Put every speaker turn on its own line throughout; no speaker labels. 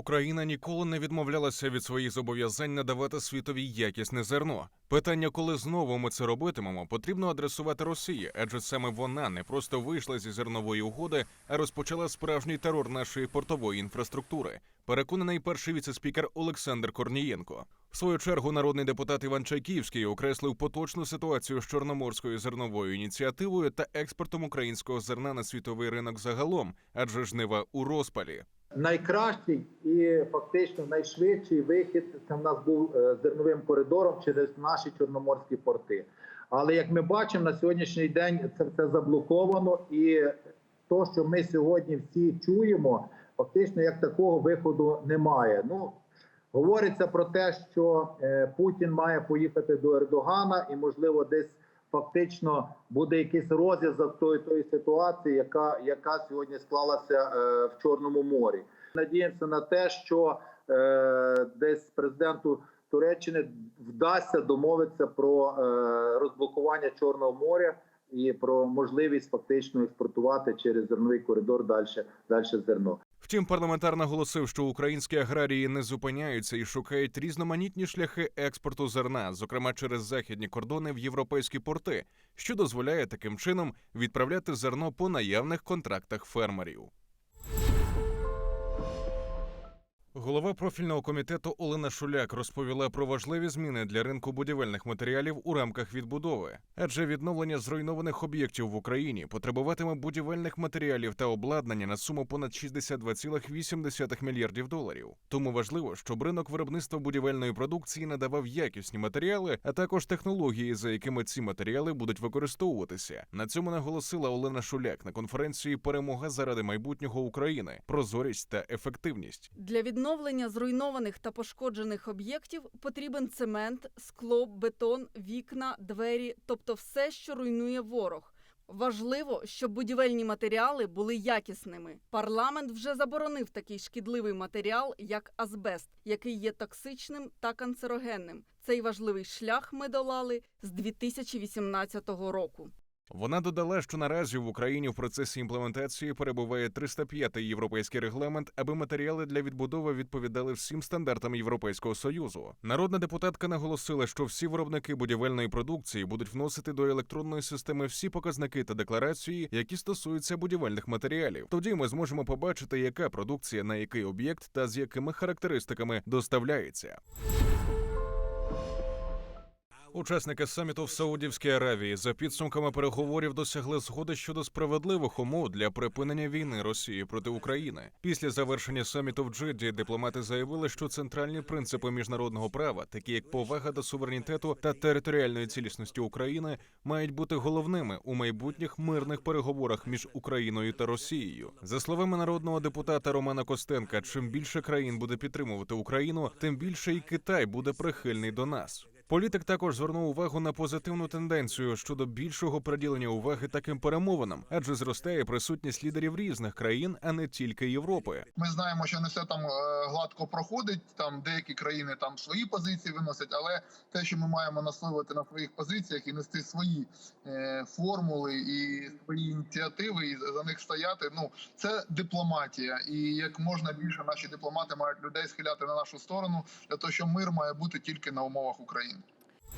Україна ніколи не відмовлялася від своїх зобов'язань надавати світові якісне зерно. Питання, коли знову ми це робитимемо, потрібно адресувати Росії, адже саме вона не просто вийшла зі зернової угоди, а розпочала справжній терор нашої портової інфраструктури. Переконаний перший віцеспікер Олександр Корнієнко. В свою чергу народний депутат Іван Чайківський окреслив поточну ситуацію з чорноморською зерновою ініціативою та експортом українського зерна на світовий ринок загалом, адже жнива у розпалі.
Найкращий і фактично найшвидший вихід це в нас був е, зерновим коридором через наші чорноморські порти. Але як ми бачимо, на сьогоднішній день це все заблоковано, і то, що ми сьогодні всі чуємо, фактично як такого виходу немає. Ну говориться про те, що е, Путін має поїхати до Ердогана, і можливо десь фактично буде якийсь розв'язок тої тої ситуації, яка, яка сьогодні склалася е, в Чорному морі. Надіємося на те, що е, десь президенту Туреччини вдасться домовитися про е, розблокування Чорного моря і про можливість фактично експортувати через зерновий коридор далі, далі зерно.
Втім, парламентар наголосив, що українські аграрії не зупиняються і шукають різноманітні шляхи експорту зерна, зокрема через західні кордони в європейські порти, що дозволяє таким чином відправляти зерно по наявних контрактах фермерів. Голова профільного комітету Олена Шуляк розповіла про важливі зміни для ринку будівельних матеріалів у рамках відбудови, адже відновлення зруйнованих об'єктів в Україні потребуватиме будівельних матеріалів та обладнання на суму понад 62,8 мільярдів доларів. Тому важливо, щоб ринок виробництва будівельної продукції надавав якісні матеріали, а також технології, за якими ці матеріали будуть використовуватися. На цьому наголосила Олена Шуляк на конференції Перемога заради майбутнього України, прозорість та ефективність.
Для відновлення зруйнованих та пошкоджених об'єктів потрібен цемент, скло, бетон, вікна, двері, тобто все, що руйнує ворог. Важливо, щоб будівельні матеріали були якісними. Парламент вже заборонив такий шкідливий матеріал, як азбест, який є токсичним та канцерогенним. Цей важливий шлях ми долали з 2018 року.
Вона додала, що наразі в Україні в процесі імплементації перебуває 305-й європейський регламент, аби матеріали для відбудови відповідали всім стандартам Європейського союзу. Народна депутатка наголосила, що всі виробники будівельної продукції будуть вносити до електронної системи всі показники та декларації, які стосуються будівельних матеріалів. Тоді ми зможемо побачити, яка продукція на який об'єкт та з якими характеристиками доставляється. Учасники саміту в Саудівській Аравії за підсумками переговорів досягли згоди щодо справедливих умов для припинення війни Росії проти України. Після завершення саміту в Джидді дипломати заявили, що центральні принципи міжнародного права, такі як повага до суверенітету та територіальної цілісності України, мають бути головними у майбутніх мирних переговорах між Україною та Росією. За словами народного депутата Романа Костенка, чим більше країн буде підтримувати Україну, тим більше і Китай буде прихильний до нас. Політик також звернув увагу на позитивну тенденцію щодо більшого приділення уваги таким перемовинам, адже зростає присутність лідерів різних країн, а не тільки Європи.
Ми знаємо, що не все там е, гладко проходить. Там деякі країни там свої позиції виносять, але те, що ми маємо настоювати на своїх позиціях і нести свої е, формули і свої ініціативи, і за них стояти. Ну це дипломатія. І як можна більше наші дипломати мають людей схиляти на нашу сторону для того, що мир має бути тільки на умовах України.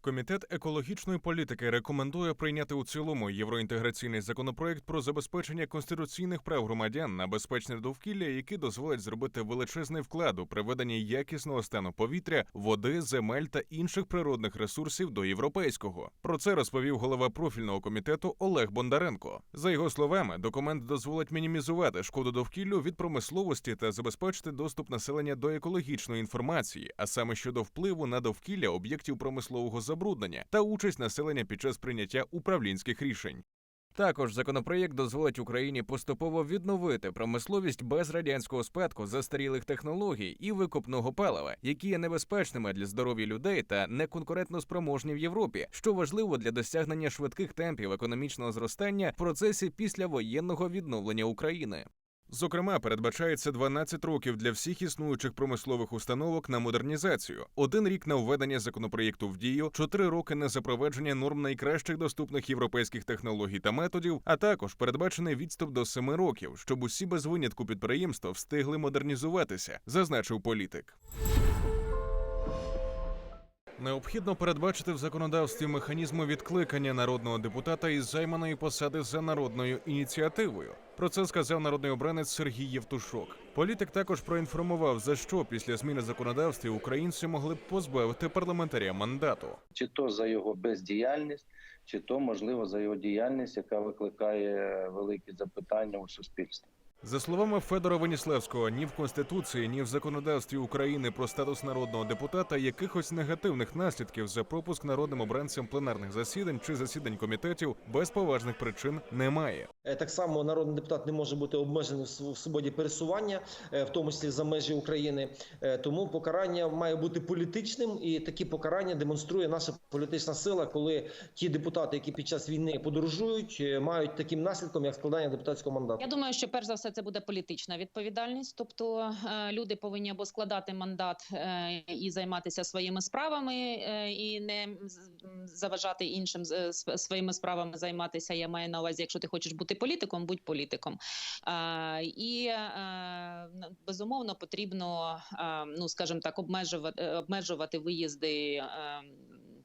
Комітет екологічної політики рекомендує прийняти у цілому євроінтеграційний законопроект про забезпечення конституційних прав громадян на безпечне довкілля, який дозволить зробити величезний вклад у приведення якісного стану повітря, води, земель та інших природних ресурсів до європейського. Про це розповів голова профільного комітету Олег Бондаренко. За його словами, документ дозволить мінімізувати шкоду довкіллю від промисловості та забезпечити доступ населення до екологічної інформації, а саме щодо впливу на довкілля об'єктів промислового забруднення та участь населення під час прийняття управлінських рішень. Також законопроєкт дозволить Україні поступово відновити промисловість без радянського спадку застарілих технологій і викопного палива, які є небезпечними для здоров'я людей та неконкурентно спроможні в Європі, що важливо для досягнення швидких темпів економічного зростання в процесі післявоєнного відновлення України. Зокрема, передбачається 12 років для всіх існуючих промислових установок на модернізацію, один рік на введення законопроєкту в дію, 4 роки на запровадження норм найкращих доступних європейських технологій та методів, а також передбачений відступ до 7 років, щоб усі без винятку підприємства встигли модернізуватися, зазначив політик. Необхідно передбачити в законодавстві механізми відкликання народного депутата із займаної посади за народною ініціативою. Про це сказав народний обранець Сергій Євтушок. Політик також проінформував, за що після зміни законодавства українці могли б позбавити парламентаря мандату.
чи то за його бездіяльність, чи то можливо за його діяльність, яка викликає великі запитання у суспільстві.
За словами Федора Веніславського, ні в конституції, ні в законодавстві України про статус народного депутата якихось негативних наслідків за пропуск народним обранцям пленарних засідань чи засідань комітетів без поважних причин немає.
Е, Так само народний депутат не може бути обмежений в свободі пересування, е, в тому числі за межі України. Е, Тому покарання має бути політичним, і такі покарання демонструє наша політична сила, коли ті депутати, які під час війни подорожують, мають таким наслідком як складання депутатського мандату.
Я думаю, що перш за все це буде політична відповідальність. Тобто люди повинні або складати мандат і займатися своїми справами, і не заважати іншим своїми справами займатися. Я маю на увазі, якщо ти хочеш бути політиком, будь політиком. А, І а, безумовно потрібно, а, ну скажімо так, обмежувати обмежувати виїзди. е,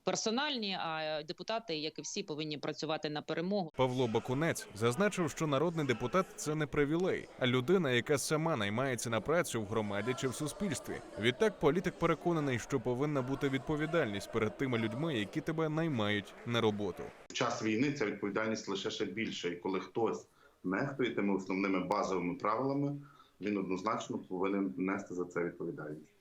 Персональні, а депутати, як і всі, повинні працювати на перемогу.
Павло Бакунець зазначив, що народний депутат це не привілей, а людина, яка сама наймається на працю в громаді чи в суспільстві. Відтак, політик переконаний, що повинна бути відповідальність перед тими людьми, які тебе наймають на роботу.
в час війни ця відповідальність лише ще більша. І коли хтось нехтує тими основними базовими правилами, він однозначно повинен нести за це відповідальність.